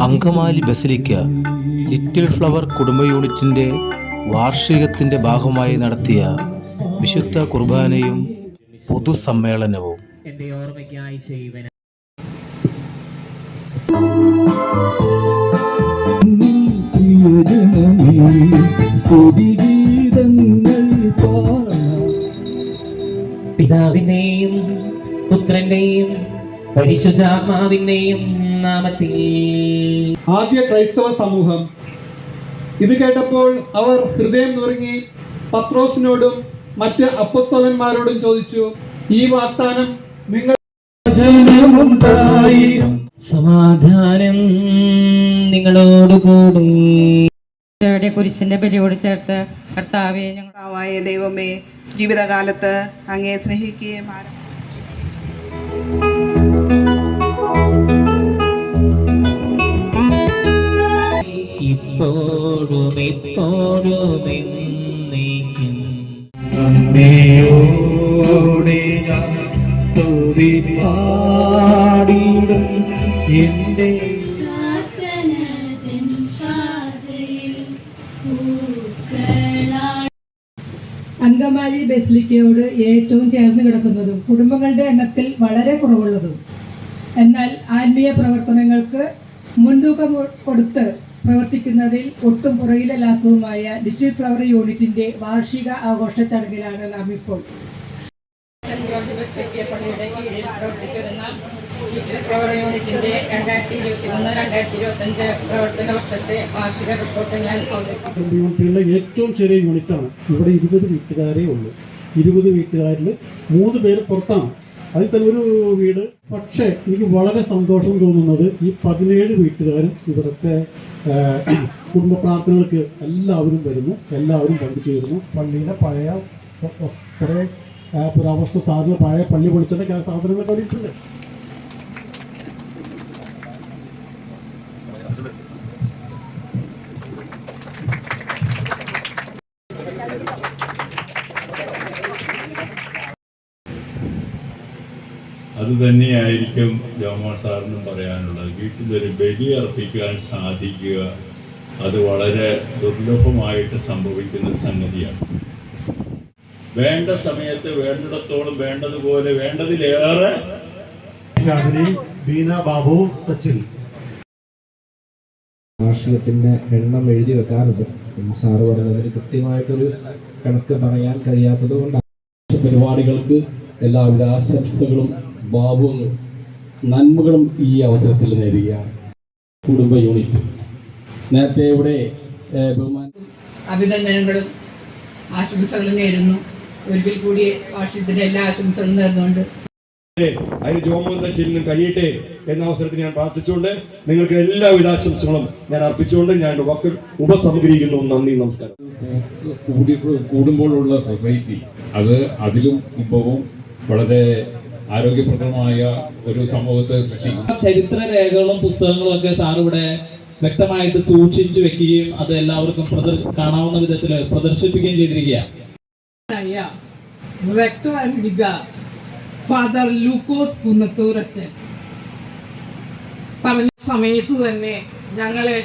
Angamaly basilica little flower കുടുംബ യൂണിറ്റിന്റെ വാർഷികത്തിന്റെ ഭാഗമായി നടത്തിയ വിശുദ്ധ കുർബാനയും പൊതുസമ്മേളനവും. പിതാവിനെയും ഓർമ്മയ്ക്കായി ചെയ്യുവന. സ്തുതിഗീതങ്ങൾ പാടാം പിതാവിന്റെയും പുത്രന്റെയും പരിശുദ്ധാത്മാവിന്റെയും നാമത്തിൽ. ആദ്യ ക്രൈസ്തവ സമൂഹം. ഇത് കേട്ടപ്പോൾ അവർ ഹൃദയം നുറുങ്ങി പത്രോസിനോടും മറ്റ് അപ്പസ്തോലന്മാരോടും ചോദിച്ചു ഈ വാഗ്ദാനം നിങ്ങൾ സമാധാനം നിങ്ങളോടുകൂടി കുരിശിന്റെ ബലിയോട് ചേർത്ത് കർത്താവെ ഞങ്ങൾ കർത്താവായ ദൈവമേ ജീവിതകാലത്ത് അങ്ങേ സ്നേഹിക്കുകയും ആരാ- ഇപ്പോഴും എപ്പോഴും എന്നേക്കും നന്ദിയോടെ ഞാൻ സ്തുതി എന്റെ അങ്കമാലി ബെസ്ലിക്കയോട് ഏറ്റവും ചേർന്ന് കിടക്കുന്നതും കുടുംബങ്ങളുടെ എണ്ണത്തിൽ വളരെ കുറവുള്ളതും. എന്നാൽ ആത്മീയ പ്രവർത്തനങ്ങൾക്ക് മുൻതൂക്കം കൊടുത്ത് പ്രവർത്തിക്കുന്നതിൽ ഒട്ടും പുറകിലല്ലാത്തതുമായ ഡിജിറ്റൽ ഫ്ലവർ യൂണിറ്റിന്റെ വാർഷിക ആഘോഷ ചടങ്ങിലാണ് നാം ഇപ്പോൾ. ഫ്ലവർ യൂണിറ്റിന്റെ രണ്ടായിരത്തി ഇരുപത്തി മൂന്ന് രണ്ടായിരത്തി ഇരുപത്തി അഞ്ച് പ്രവർത്തന വർഷത്തെ വാർഷിക റിപ്പോർട്ട് ഞാൻ യൂണിറ്റുകളിലെ ഏറ്റവും ചെറിയ യൂണിറ്റാണ്. ഇവിടെ ഇരുപത് വീട്ടുകാരേ ഉള്ളൂ. ഇരുപത് വീട്ടുകാരിൽ മൂന്ന് പേര് പുറത്താണ്. അതിൽ തന്നെ ഒരു വീട്. പക്ഷേ എനിക്ക് വളരെ സന്തോഷം തോന്നുന്നത് ഈ പതിനേഴ് വീട്ടുകാരും ഇവിടുത്തെ കുടുംബ പ്രാർത്ഥനകൾക്ക് എല്ലാവരും വരുന്നു. എല്ലാവരും പങ്കുചേരുന്നു പള്ളിയിലെ പഴയ കുറേ പുരാവസ്തു സാധനങ്ങൾ പഴയ പള്ളി പൊളിച്ചതൊക്കെ ആ സാധനങ്ങളൊക്കെ അവിടെ ഇട്ടുണ്ട് അത് തന്നെയായിരിക്കും ജോമോൾ സാറിനും പറയാനുള്ളത്. വീട്ടിലൊരു ബലി അർപ്പിക്കാൻ സാധിക്കുക അത് വളരെ ദുർലഭമായിട്ട് സംഭവിക്കുന്ന സംഗതിയാണ്. വേണ്ട സമയത്ത് വേണ്ടിടത്തോളം വേണ്ടതുപോലെ വേണ്ടതിലേറെ ബീന ബാബു തച്ചിൽ വാർഷികത്തിന്റെ എണ്ണം എഴുതി വെക്കാറുണ്ട്. സാറ് പറഞ്ഞതിന് കൃത്യമായിട്ടൊരു കണക്ക് പറയാൻ കഴിയാത്തത് കൊണ്ടാണ് പരിപാടികൾക്ക് എല്ലാവിധ ആശംസകളും ഭാവവും നന്മകളും ഈ അവസരത്തിൽ നേരുകയാണ് കുടുംബ യൂണിറ്റ്. നേരത്തെ ഇവിടെ ബഹുമാന അഭിനന്ദനങ്ങളും ആശംസകളും നേരുന്നു. ഒരിക്കൽ കൂടി വാർഷികത്തിന്റെ എല്ലാ ആശംസകളും നേർന്നുകൊണ്ട്. അതിന് ജോമന്ത ചില്ലിനും കഴിയട്ടെ എന്ന അവസരത്തിൽ ഞാൻ പ്രാർത്ഥിച്ചുകൊണ്ട് നിങ്ങൾക്ക് എല്ലാവിധ ആശംസകളും ഞാൻ അർപ്പിച്ചുകൊണ്ട് ഞാൻ എന്റെ വാക്കുകൾ ഉപസംഹരിക്കുന്നു. നന്ദി നമസ്കാരം. കൂടി കൂടുമ്പോഴുള്ള സൊസൈറ്റി അത് അതിലും ഇപ്പവും വളരെ ആരോഗ്യപ്രദമായ ഒരു സമൂഹത്തെ സൃഷ്ടിക്കും ചരിത്ര രേഖകളും പുസ്തകങ്ങളും ഒക്കെ സാർ ഇവിടെ വ്യക്തമായിട്ട് സൂക്ഷിച്ചു വെക്കുകയും അത് എല്ലാവർക്കും പ്രദർ- കാണാവുന്ന വിധത്തിൽ പ്രദർശിപ്പിക്കുകയും ചെയ്തിരിക്കുകയാണ്. ഫാദർ ലൂക്കോസ് കുന്നത്തൂരച്ചൻ പറഞ്ഞ സമയത്ത് തന്നെ ഞങ്ങളെ